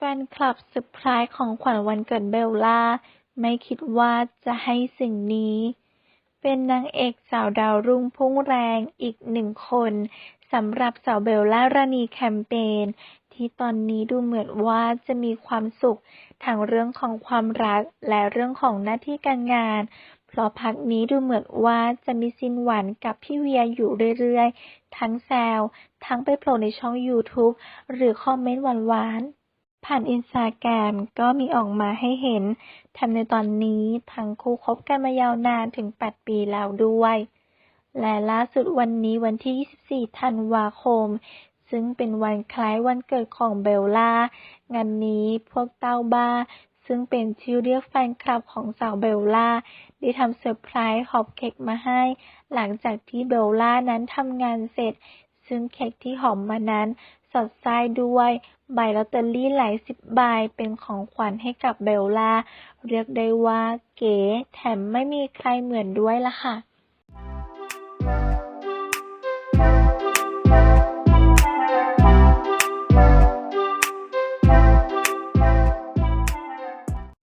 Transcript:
แฟนคลับเซอร์ไพรส์ของขวัญวันเกิดเบลล่า ไม่คิดว่าจะให้สิ่งนี้ เป็นนางเอกสาวดาวรุ่งพุ่งแรงอีกหนึ่งคนสำหรับสาวเบลล่ารานีแคมเปญที่ตอนนี้ดูเหมือนว่าจะมีความสุขทั้งเรื่องของความรักและเรื่องของหน้าที่การงาน เพราะพักนี้ดูเหมือนว่าจะมีซินหวานกับพี่เวียอยู่เรื่อยๆ ทั้งแซวทั้งไปโผล่ในช่อง YouTube หรือคอมเมนต์หวานๆ ผ่านอินสตาแกรมก็มีออกมาให้เห็นทำในตอนนี้ทั้งคู่คบกันมายาวนานถึง 8 ปีแล้วด้วย และล่าสุดวันนี้วันที่ 24 ธันวาคม ซึ่งเป็นวันคล้ายวันเกิดของเบลล่างานนี้พวกเต้าบ้า ซึ่งเป็นชื่อเรียกแฟนคลับของสาวเบลล่า ได้ทำเซอร์ไพรส์หอบเค้กมาให้ หลังจากที่เบลล่านั้นทำงานเสร็จซึ่งเค้กที่หอมมานั้น สอดไส้ด้วย ใบลอตเตอรี่หลายสิบใบเป็นของขวัญให้กับเบลล่า เรียกได้ว่าเก๋แถมไม่มีใครเหมือนด้วยล่ะค่ะ